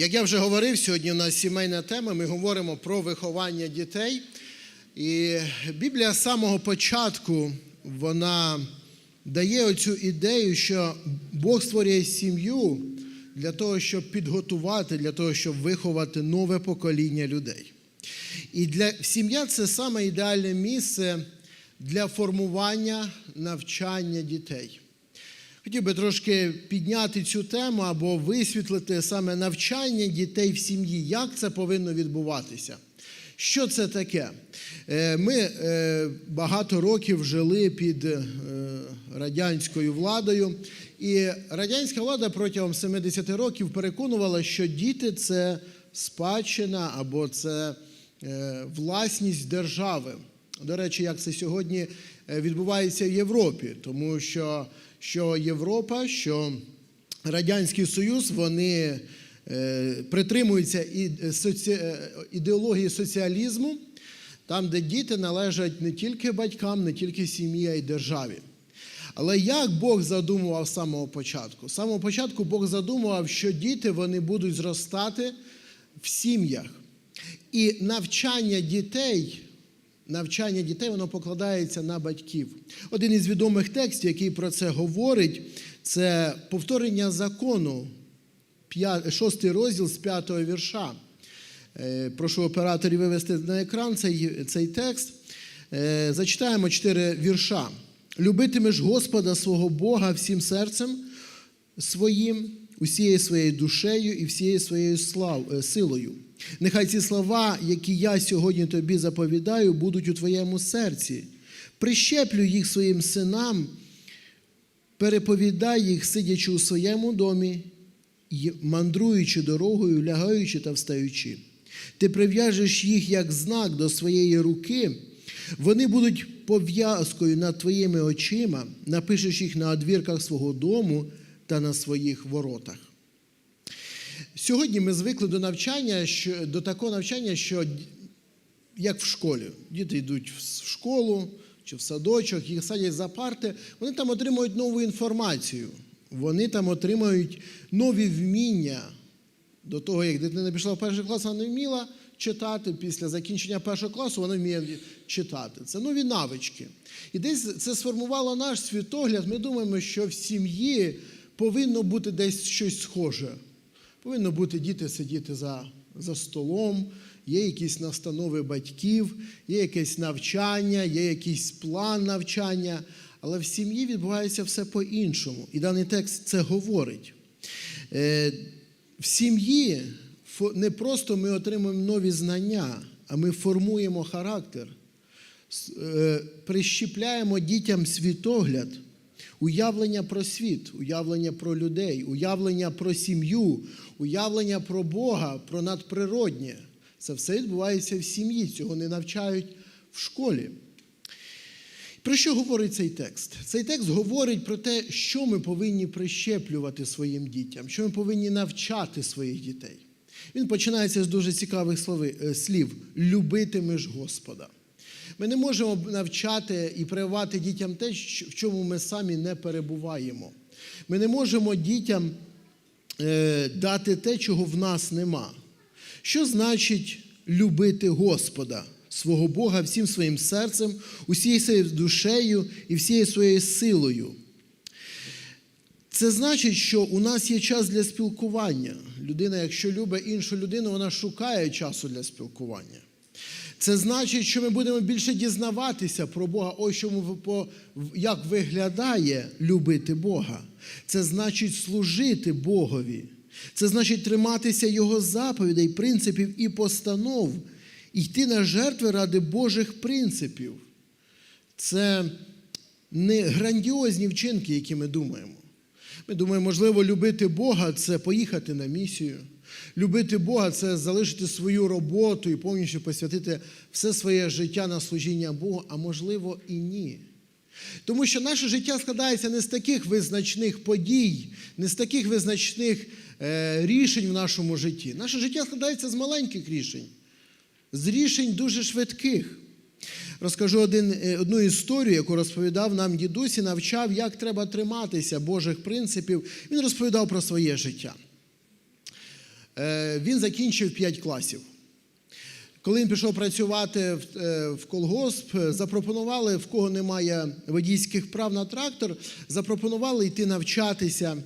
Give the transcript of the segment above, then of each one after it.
Як я вже говорив, сьогодні у нас сімейна тема. Ми говоримо про виховання дітей. І Біблія з самого початку вона дає оцю ідею, що Бог створює сім'ю для того, щоб підготувати, для того, щоб виховати нове покоління людей. І для сім'я це саме ідеальне місце для формування навчання дітей. Хотів би трошки підняти цю тему або висвітлити саме навчання дітей в сім'ї, як це повинно відбуватися. Що це таке? Е, Ми е, багато років жили під е, радянською владою, і радянська влада протягом 70 років переконувала, що діти це спадщина або це власність держави. До речі, як це сьогодні відбувається в Європі, тому що що Європа, що Радянський Союз, вони притримуються ідеології соціалізму, там, де діти належать не тільки батькам, не тільки сім'ї, а й державі. Але як Бог задумував з самого початку? З самого початку Бог задумував, що діти вони будуть зростати в сім'ях. І навчання дітей, навчання дітей воно покладається на батьків. Один із відомих текстів, який про це говорить, це повторення закону, 6 розділ з 5 вірша. Прошу операторів вивести на екран цей, цей текст. Зачитаємо чотири вірша. Любитимеш Господа свого Бога всім серцем своїм, усією своєю душею і всією своєю слав, силою. Нехай ці слова, які я сьогодні тобі заповідаю, будуть у твоєму серці. Прищеплю їх своїм синам, переповідай їх, сидячи у своєму домі, мандруючи дорогою, лягаючи та встаючи. Ти прив'яжеш їх як знак до своєї руки, вони будуть пов'язкою над твоїми очима, напишеш їх на одвірках свого дому та на своїх воротах. Сьогодні ми звикли до навчання, що, до такого навчання, що як в школі. Діти йдуть в школу чи в садочок, їх садять за парти, вони там отримують нову інформацію, вони там отримують нові вміння. До того, як дитина пішла в перший клас, вона не вміла читати. Після закінчення першого класу вона вміє читати. Це нові навички. І десь це сформувало наш світогляд. Ми думаємо, що в сім'ї повинно бути десь щось схоже. Повинно бути діти сидіти за, за столом, є якісь настанови батьків, є якесь навчання, є якийсь план навчання. Але в сім'ї відбувається все по-іншому. І даний текст це говорить. В сім'ї не просто ми отримуємо нові знання, а ми формуємо характер, прищіпляємо дітям світогляд, уявлення про світ, уявлення про людей, уявлення про сім'ю, уявлення про Бога, про надприроднє. Це все відбувається в сім'ї, цього не навчають в школі. Про що говорить цей текст? Цей текст говорить про те, що ми повинні прищеплювати своїм дітям, що ми повинні навчати своїх дітей. Він починається з дуже цікавих слів любитимеш Господа. Ми не можемо навчати і прививати дітям те, в чому ми самі не перебуваємо. Ми не можемо дітям дати те, чого в нас нема. Що значить любити Господа? свого Бога всім своїм серцем, усією своєю душею і всією своєю силою. Це значить, що у нас є час для спілкування. Людина, якщо любить іншу людину, вона шукає часу для спілкування. Це значить, що ми будемо більше дізнаватися про Бога, ось чому як виглядає любити Бога. Це значить служити Богові. Це значить триматися Його заповідей, принципів і постанов йти на жертви ради Божих принципів. Це не грандіозні вчинки, які ми думаємо. Ми думаємо, можливо, любити Бога це поїхати на місію. Любити Бога це залишити свою роботу і повністю посвятити все своє життя на служіння Богу, а можливо і ні. Тому що наше життя складається не з таких визначних подій, не з таких визначних е, рішень в нашому житті. Наше життя складається з маленьких рішень з рішень дуже швидких. Розкажу один, одну історію, яку розповідав нам дідусь і навчав, як треба триматися Божих принципів. Він розповідав про своє життя. Е, Він закінчив 5 класів. Коли він пішов працювати в, е, колгосп, е, запропонували, в кого немає водійських прав на трактор, запропонували йти навчатися,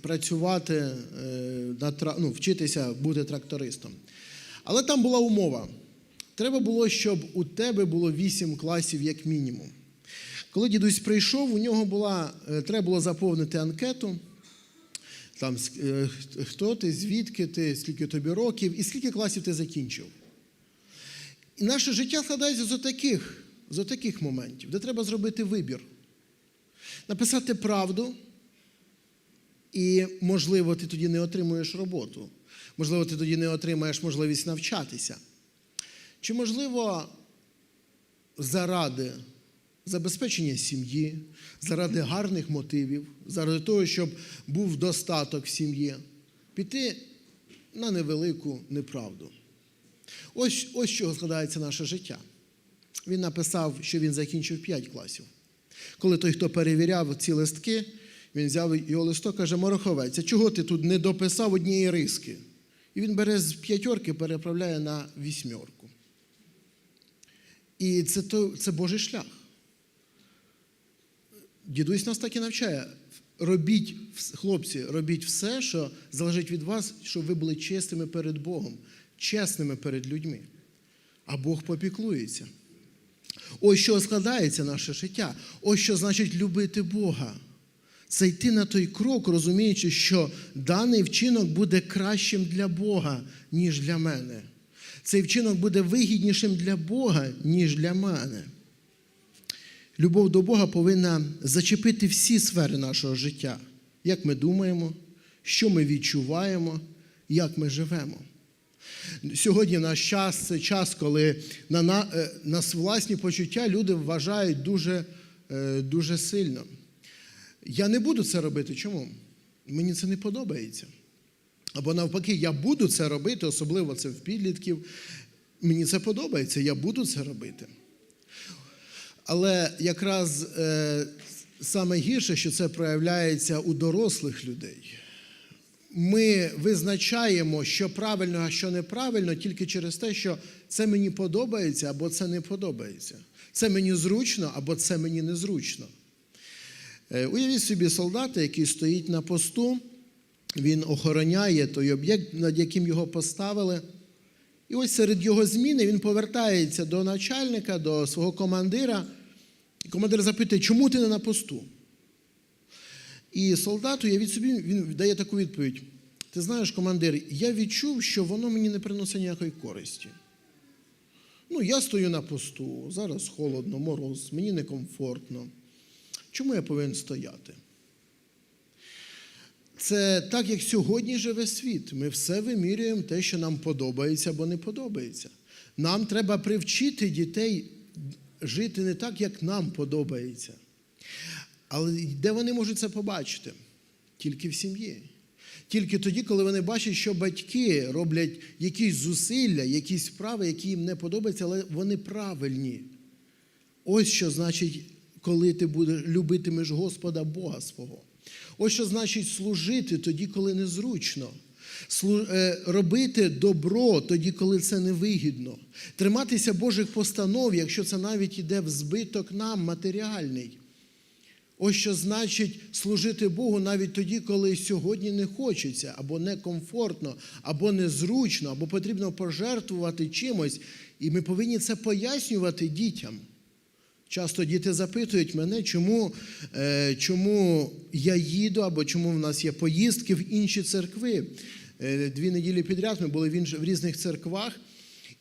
працювати, на, ну, вчитися бути трактористом. Але там була умова. Треба було, щоб у тебе було 8 класів як мінімум. Коли дідусь прийшов, у нього була, треба було заповнити анкету. Там, е, хто ти, звідки ти, скільки тобі років і скільки класів ти закінчив. І наше життя складається з отаких, з отаких моментів, де треба зробити вибір. Написати правду, і, можливо, ти тоді не отримуєш роботу. Можливо, ти тоді не отримаєш можливість навчатися. Чи, можливо, заради забезпечення сім'ї, заради гарних мотивів, заради того, щоб був достаток в сім'ї, піти на невелику неправду. Ось, ось чого складається наше життя. Він написав, що він закінчив 5 класів. Коли той, хто перевіряв ці листки, він взяв його листок, каже, Мороховець, а чого ти тут не дописав однієї риски? І він бере з п'ятерки, переправляє на вісьмерку. І це, це Божий шлях. Дідусь нас так і навчає. Робіть, хлопці, робіть все, що залежить від вас, щоб ви були чесними перед Богом, чесними перед людьми. А Бог попіклується. Ось що складається наше життя. Ось що значить любити Бога. Це йти на той крок, розуміючи, що даний вчинок буде кращим для Бога, ніж для мене. Цей вчинок буде вигіднішим для Бога, ніж для мене. Любов до Бога повинна зачепити всі сфери нашого життя, як ми думаємо, що ми відчуваємо, як ми живемо. Сьогодні наш час це час, коли на, на е, нас власні почуття люди вважають дуже, е, дуже сильно. Я не буду це робити. Чому? Мені це не подобається. Або навпаки, я буду це робити, особливо це в підлітків. Мені це подобається, я буду це робити. Але якраз е, саме гірше, що це проявляється у дорослих людей. Ми визначаємо, що правильно, а що неправильно, тільки через те, що це мені подобається або це не подобається. Це мені зручно або це мені незручно. Е, Уявіть собі солдата, який стоїть на посту, він охороняє той об'єкт, над яким його поставили. І ось серед його зміни він повертається до начальника, до свого командира. І командир запитує, чому ти не на посту? І солдату, я від собі, він дає таку відповідь: Ти знаєш, командир, я відчув, що воно мені не приносить ніякої користі. Ну, я стою на посту, зараз холодно, мороз, мені некомфортно. Чому я повинен стояти? Це так, як сьогодні живе світ. Ми все вимірюємо те, що нам подобається або не подобається. Нам треба привчити дітей жити не так, як нам подобається. Але де вони можуть це побачити? Тільки в сім'ї. Тільки тоді, коли вони бачать, що батьки роблять якісь зусилля, якісь справи, які їм не подобаються, але вони правильні. Ось що значить, коли ти будеш любитимеш Господа Бога свого. Ось що значить служити тоді, коли незручно. Е, Робити добро тоді, коли це невигідно. Триматися Божих постанов, якщо це навіть іде в збиток нам матеріальний. Ось що значить служити Богу навіть тоді, коли сьогодні не хочеться, або некомфортно, або незручно, або потрібно пожертвувати чимось. І ми повинні це пояснювати дітям. Часто діти запитують мене, чому, е, чому я їду, або чому в нас є поїздки в інші церкви. Е, Дві неділі підряд ми були в, інш- в різних церквах.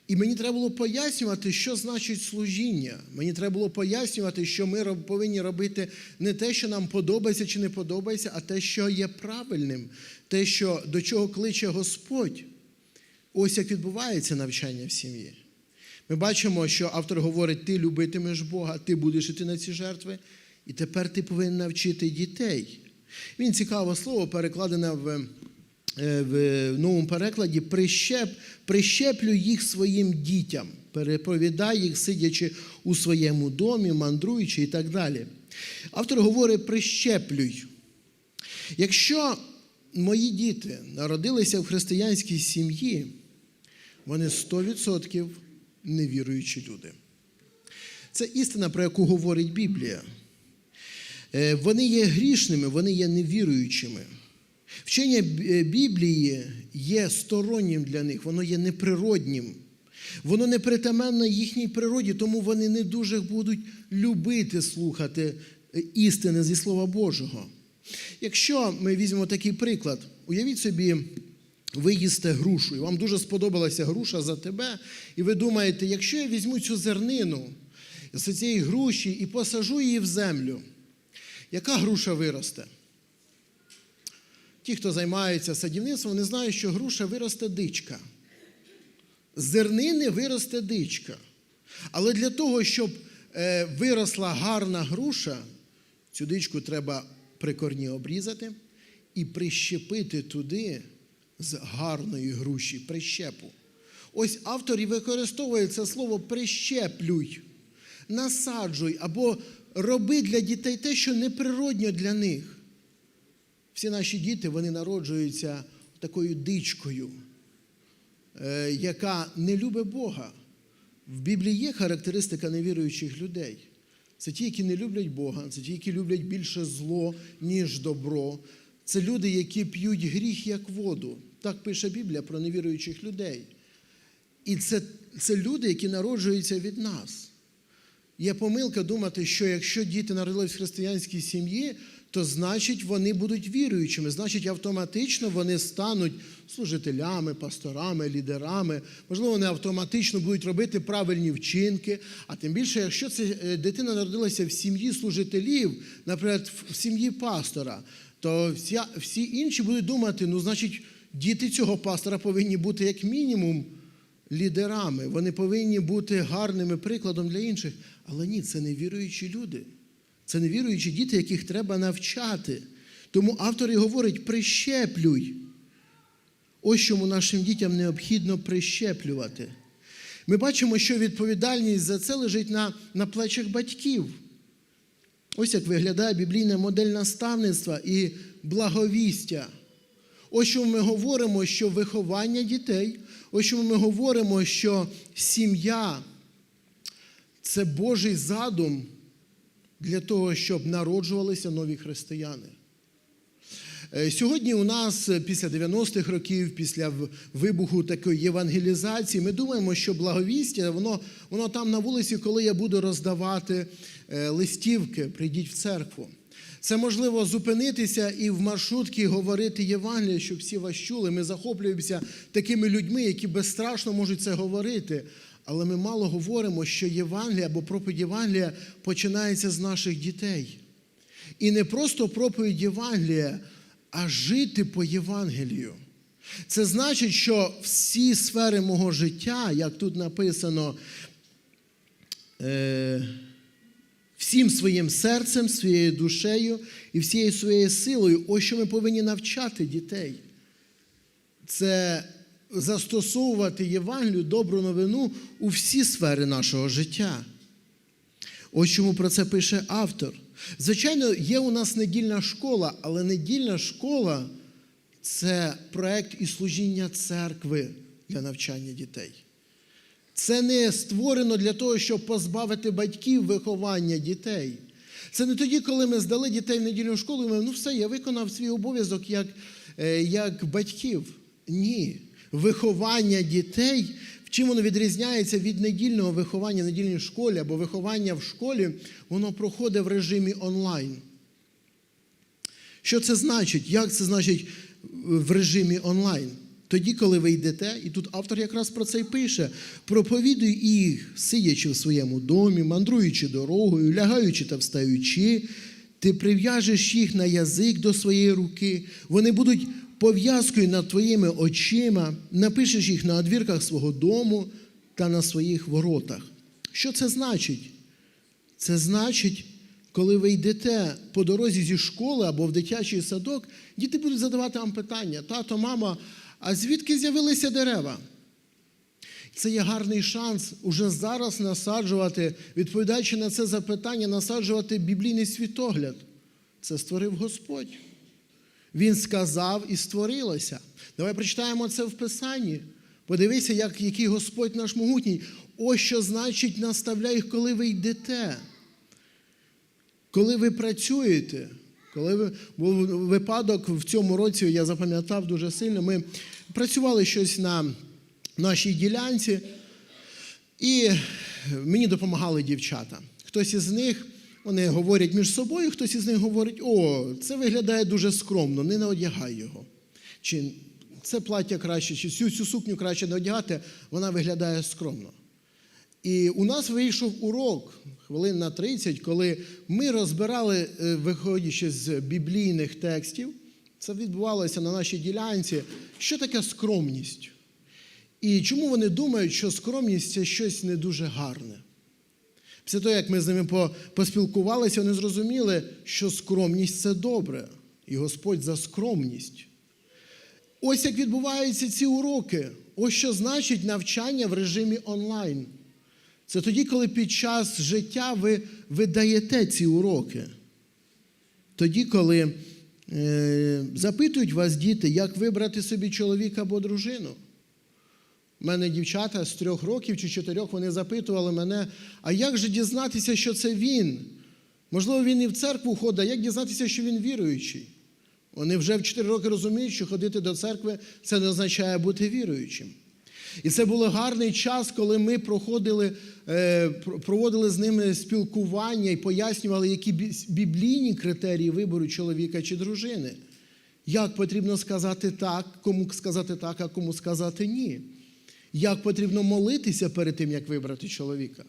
І мені треба було пояснювати, що значить служіння. Мені треба було пояснювати, що ми роб- повинні робити не те, що нам подобається чи не подобається, а те, що є правильним, те, що, до чого кличе Господь. Ось як відбувається навчання в сім'ї. Ми бачимо, що автор говорить: ти любитимеш Бога, ти будеш іти на ці жертви, і тепер ти повинен навчити дітей. Він цікаве слово перекладене в, е, в новому перекладі прищеп, прищеплю їх своїм дітям, переповідай їх, сидячи у своєму домі, мандруючи і так далі. Автор говорить: прищеплюй. Якщо мої діти народилися в християнській сім'ї, вони 100% невіруючі люди. Це істина, про яку говорить Біблія. Е, Вони є грішними, вони є невіруючими. Вчення Біблії є стороннім для них, воно є неприроднім. Воно не притаманно їхній природі, тому вони не дуже будуть любити слухати е, істини зі Слова Божого. Якщо ми візьмемо такий приклад, уявіть собі, ви їсте грушу, і вам дуже сподобалася груша за тебе, і ви думаєте, якщо я візьму цю зернину з цієї груші і посажу її в землю, яка груша виросте? Ті, хто займається садівництвом, вони знають, що груша виросте дичка. З зернини виросте дичка. Але для того, щоб е, виросла гарна груша, цю дичку треба при корні обрізати і прищепити туди з гарної груші прищепу. Ось автор і використовує це слово прищеплюй, насаджуй або роби для дітей те, що неприродньо для них. Всі наші діти вони народжуються такою дичкою, е, яка не любить Бога. В Біблії є характеристика невіруючих людей. Це ті, які не люблять Бога, це ті, які люблять більше зло, ніж добро. Це люди, які п'ють гріх як воду. Так пише Біблія про невіруючих людей. І це, це люди, які народжуються від нас. Є помилка думати, що якщо діти народились в християнській сім'ї, то значить вони будуть віруючими, значить, автоматично вони стануть служителями, пасторами, лідерами. Можливо, вони автоматично будуть робити правильні вчинки. А тим більше, якщо це е, дитина народилася в сім'ї служителів, наприклад, в сім'ї пастора, то всі інші будуть думати, ну, значить, діти цього пастора повинні бути як мінімум лідерами, вони повинні бути гарними прикладом для інших. Але ні, це невіруючі люди. Це невіруючі діти, яких треба навчати. Тому автор і говорить: прищеплюй. Ось чому нашим дітям необхідно прищеплювати. Ми бачимо, що відповідальність за це лежить на, на плечах батьків. Ось як виглядає біблійна модель наставництва і благовістя. Ось чому ми говоримо, що виховання дітей, ось чому ми говоримо, що сім'я це Божий задум для того, щоб народжувалися нові християни. Е, Сьогодні у нас е, після 90-х років, після вибуху такої євангелізації, ми думаємо, що благовістя, воно, воно там на вулиці, коли я буду роздавати е, листівки, прийдіть в церкву. Це можливо зупинитися і в маршрутці говорити Євангеліє, щоб всі вас чули. Ми захоплюємося такими людьми, які безстрашно можуть це говорити. Але ми мало говоримо, що Євангелія або проповідь Євангелія починається з наших дітей. І не просто проповідь Євангелія, а жити по Євангелію. Це значить, що всі сфери мого життя, як тут написано, е, всім своїм серцем, своєю душею і всією своєю силою, ось що ми повинні навчати дітей. Це застосовувати Євангелію, добру новину у всі сфери нашого життя. Ось чому про це пише автор. Звичайно, є у нас недільна школа, але недільна школа це проект і служіння церкви для навчання дітей. Це не створено для того, щоб позбавити батьків виховання дітей. Це не тоді, коли ми здали дітей в недільну школу, і ми, ну все, я виконав свій обов'язок як, е, як батьків. Ні. Виховання дітей, в чим воно відрізняється від недільного виховання в недільній школі або виховання в школі, воно проходить в режимі онлайн. Що це значить? Як це значить в режимі онлайн? Тоді, коли ви йдете, і тут автор якраз про це й пише: проповідуй їх, сидячи в своєму домі, мандруючи дорогою, лягаючи та встаючи, ти прив'яжеш їх на язик до своєї руки, вони будуть пов'язкою над твоїми очима, напишеш їх на одвірках свого дому та на своїх воротах. Що це значить? Це значить, коли ви йдете по дорозі зі школи або в дитячий садок, діти будуть задавати вам питання: тато, мама, а звідки з'явилися дерева? Це є гарний шанс уже зараз насаджувати, відповідаючи на це запитання, насаджувати біблійний світогляд. Це створив Господь. Він сказав і створилося. Давай прочитаємо це в Писанні. Подивися, як, який Господь наш могутній. Ось що значить наставляй їх, коли ви йдете. Коли ви працюєте, коли ви був випадок в цьому році, я запам'ятав дуже сильно, ми працювали щось на нашій ділянці, і мені допомагали дівчата. Хтось із них, вони говорять між собою, хтось із них говорить: о, це виглядає дуже скромно, не одягай його. Чи це плаття краще, чи цю, цю сукню краще не одягати, вона виглядає скромно. І у нас вийшов урок хвилин на 30, коли ми розбирали, е, виходячи з біблійних текстів, це відбувалося на нашій ділянці, що таке скромність. І чому вони думають, що скромність це щось не дуже гарне. Після того, як ми з ними поспілкувалися, вони зрозуміли, що скромність це добре, і Господь за скромність. Ось як відбуваються ці уроки. Ось що значить навчання в режимі онлайн. Це тоді, коли під час життя ви, ви даєте ці уроки. Тоді, коли запитують вас діти, як вибрати собі чоловіка або дружину. У мене дівчата з трьох років чи чотирьох вони запитували мене, а як же дізнатися, що це він? Можливо, він і в церкву ходить, а як дізнатися, що він віруючий? Вони вже в 4 роки розуміють, що ходити до церкви це не означає бути віруючим. І це був гарний час, коли ми проходили, е, проводили з ними спілкування і пояснювали, які біблійні критерії вибору чоловіка чи дружини. Як потрібно сказати так, кому сказати так, а кому сказати ні. Як потрібно молитися перед тим, як вибрати чоловіка.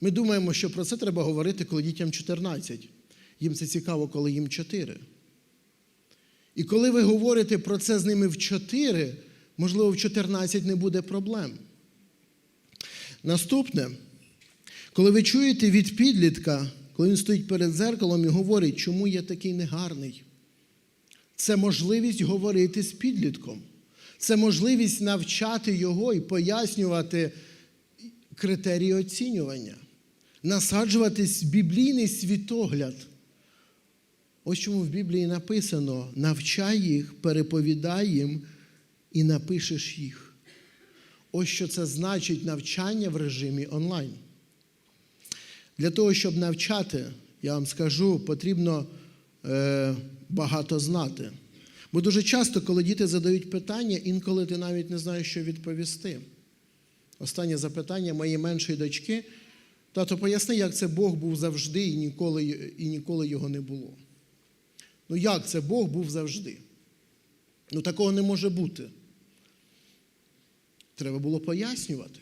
Ми думаємо, що про це треба говорити, коли дітям 14. Їм це цікаво, коли їм 4. І коли ви говорите про це з ними в 4, можливо, в 14 не буде проблем. Наступне, коли ви чуєте від підлітка, коли він стоїть перед зеркалом і говорить, чому я такий негарний, це можливість говорити з підлітком. Це можливість навчати його і пояснювати критерії оцінювання, насаджувати біблійний світогляд. Ось чому в Біблії написано: навчай їх, переповідай їм і напишеш їх. Ось що це значить навчання в режимі онлайн. Для того, щоб навчати, я вам скажу, потрібно е, багато знати. Бо дуже часто, коли діти задають питання, інколи ти навіть не знаєш, що відповісти. Останнє запитання моєї меншої дочки. Тато, поясни, як це Бог був завжди і ніколи, і ніколи його не було. Ну як це Бог був завжди? Ну такого не може бути. Треба було пояснювати.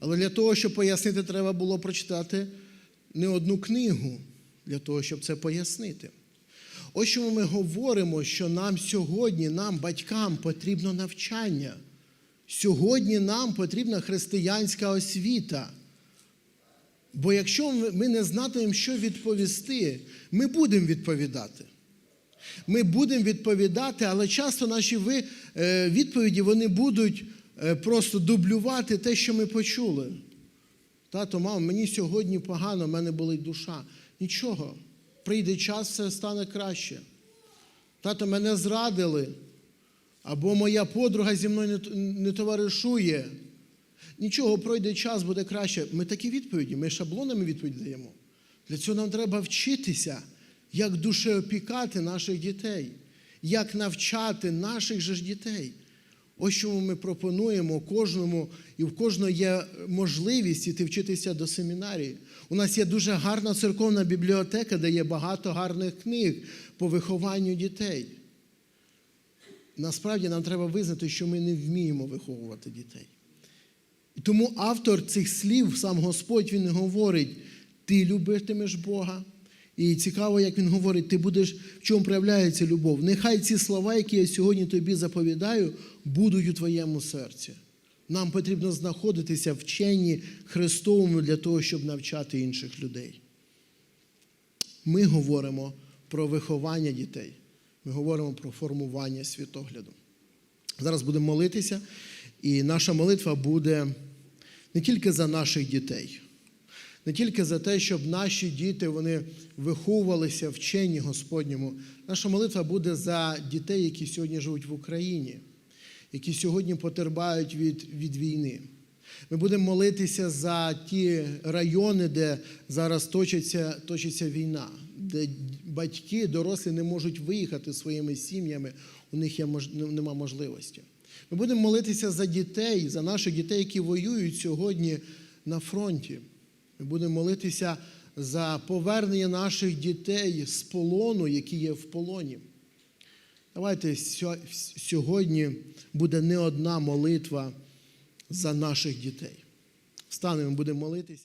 Але для того, щоб пояснити, треба було прочитати не одну книгу для того, щоб це пояснити. Ось чому ми говоримо, що нам сьогодні, нам, батькам, потрібно навчання. Сьогодні нам потрібна християнська освіта. Бо якщо ми не знатимемо, що відповісти, ми будемо відповідати. Ми будемо відповідати, але часто наші е, відповіді вони будуть просто дублювати те, що ми почули. Тато, мамо, мені сьогодні погано, в мене болить душа. Нічого, прийде час, все стане краще. Тато, мене зрадили, або моя подруга зі мною не товаришує. Нічого, пройде час, буде краще. Ми такі відповіді, ми шаблонами відповіді даємо. Для цього нам треба вчитися, як душеопікати наших дітей, як навчати наших же ж дітей. Ось чому ми пропонуємо кожному, і в кожного є можливість іти вчитися до семінарії. У нас є дуже гарна церковна бібліотека, де є багато гарних книг по вихованню дітей. Насправді нам треба визнати, що ми не вміємо виховувати дітей. І тому автор цих слів, сам Господь, він говорить: ти любитимеш Бога. І цікаво, як він говорить, ти будеш, в чому проявляється любов. Нехай ці слова, які я сьогодні тобі заповідаю, будуть у твоєму серці. Нам потрібно знаходитися в вченні Христовому для того, щоб навчати інших людей. Ми говоримо про виховання дітей. Ми говоримо про формування світогляду. Зараз будемо молитися, і наша молитва буде не тільки за наших дітей, не тільки за те, щоб наші діти вони виховувалися в вченні Господньому. Наша молитва буде за дітей, які сьогодні живуть в Україні, які сьогодні потерпають від, від війни. Ми будемо молитися за ті райони, де зараз точиться, точиться війна, де батьки, дорослі не можуть виїхати своїми сім'ями, у них є нема можливості. Ми будемо молитися за дітей, за наших дітей, які воюють сьогодні на фронті. Ми будемо молитися за повернення наших дітей з полону, які є в полоні. Давайте сьогодні буде не одна молитва за наших дітей. Встанемо, будемо молитися.